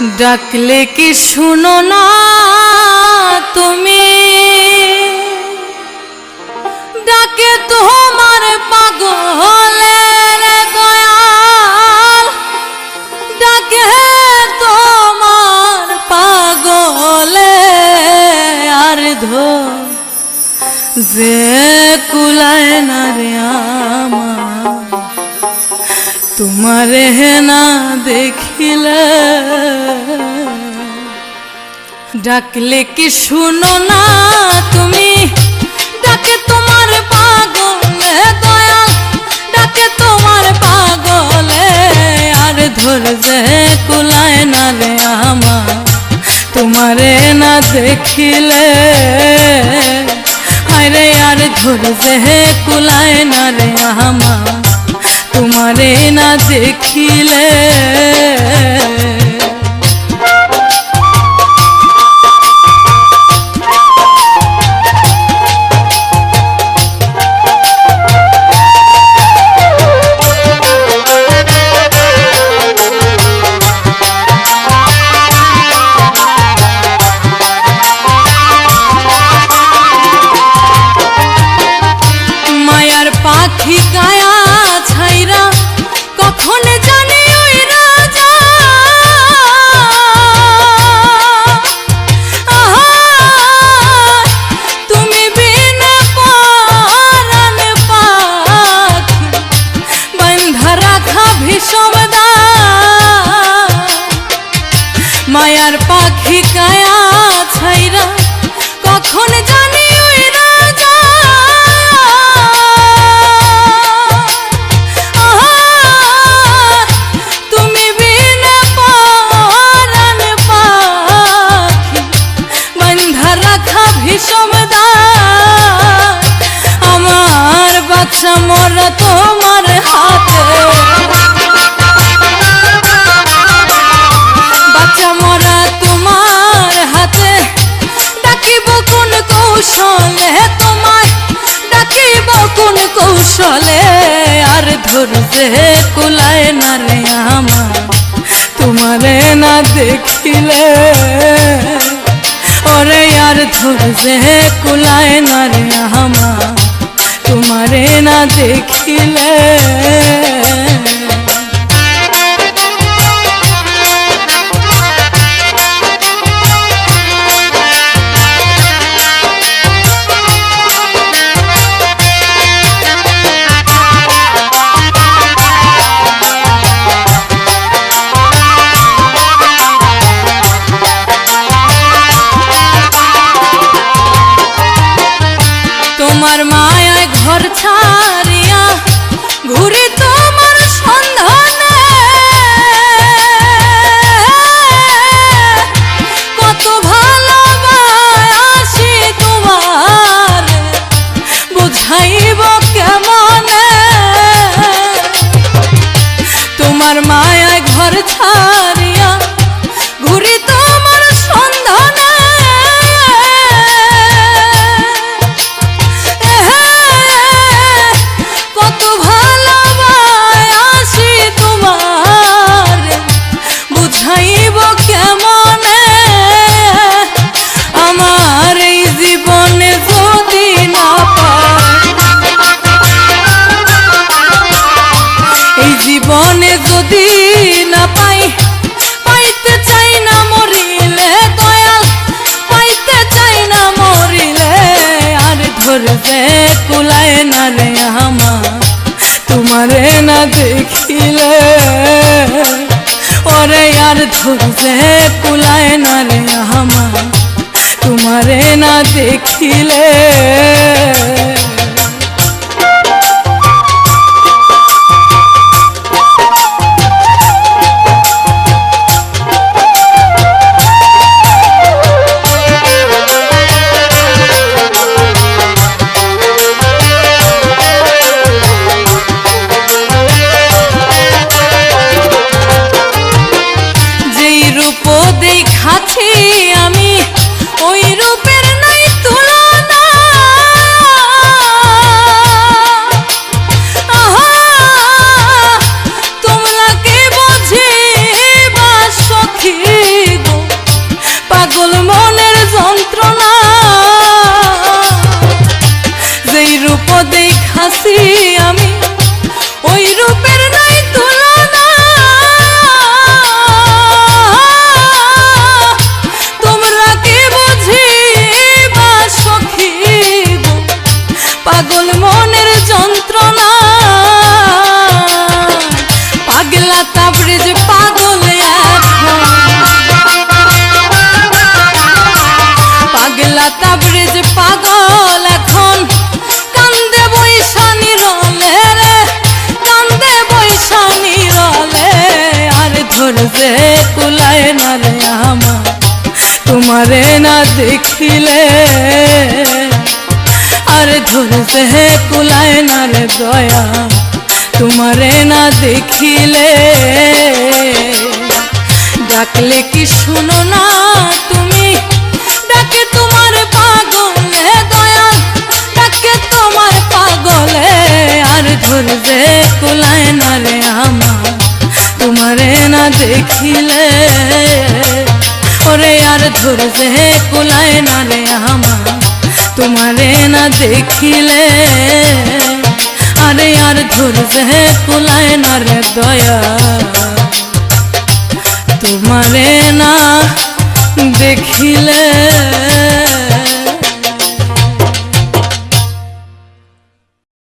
ডাকলে কি শুনো না তুমি? ডাকে তোমার পাগলের দয়াল। ডাকে তোমার পাগলে আর ধো যে কুলায় না রে আমার। তোমারে না দেখিলে ডাকলে কি শুনো না তুমি? ডাকে তোমার পাগলে দয়া ডাকে তোমার পাগলে, আর ধরছে কুলায় না রে আমার। তোমারে না দেখিলে আরে আর ধরছে কুলায় না রে আমার। তোমারে না দেখিলে। পাখি কায়া বাচ্চা মরা তোমার হাতে। বাচ্চা মরা তোমার হাতে। ডাকিব কোন কৌশলে তোমায়, ডাকিব কোন কৌশলে। আর ধরছে কুলায় না রে আমার, তোমারে না দেখিলে। ওরে, আর ধরছে কুলায় না রে আমার। তোমারে না দেখিলে তোমার মায়ায় ঘর ছাড়িয়া কুলায় না রে আমার তোমারে না দেখিলে ওরে আর ধরবে কুলায় না রে আমার তোমারে না দেখিলে দেখাছি মনের যন্ত্রণা। পাগলা যে পাগলে পাগলা তাবরিজ পাগল এখন। কান্দে বৈশানি রলে রে, কান্দে বৈশানি রলে আর ধরবে কুলায় না রে আমা তোমারে না দেখিলে। আর ধরছে কুলায় না রে দয়া। তোমারে না দেখিলে ডাকলে কি শুনো না তুমি? ডাকে তোমার পাগলে দয়া। ডাকে তোমার পাগলে আর ধরছে কুলায় না রে আমার। তোমারে না দেখিলে ওরে আর ধরছে কুলায় না রে আমার। তোমারে না দেখিলে। আরে আর ধরবে কুলায় না রে দয়া। তোমারে না দেখিলে।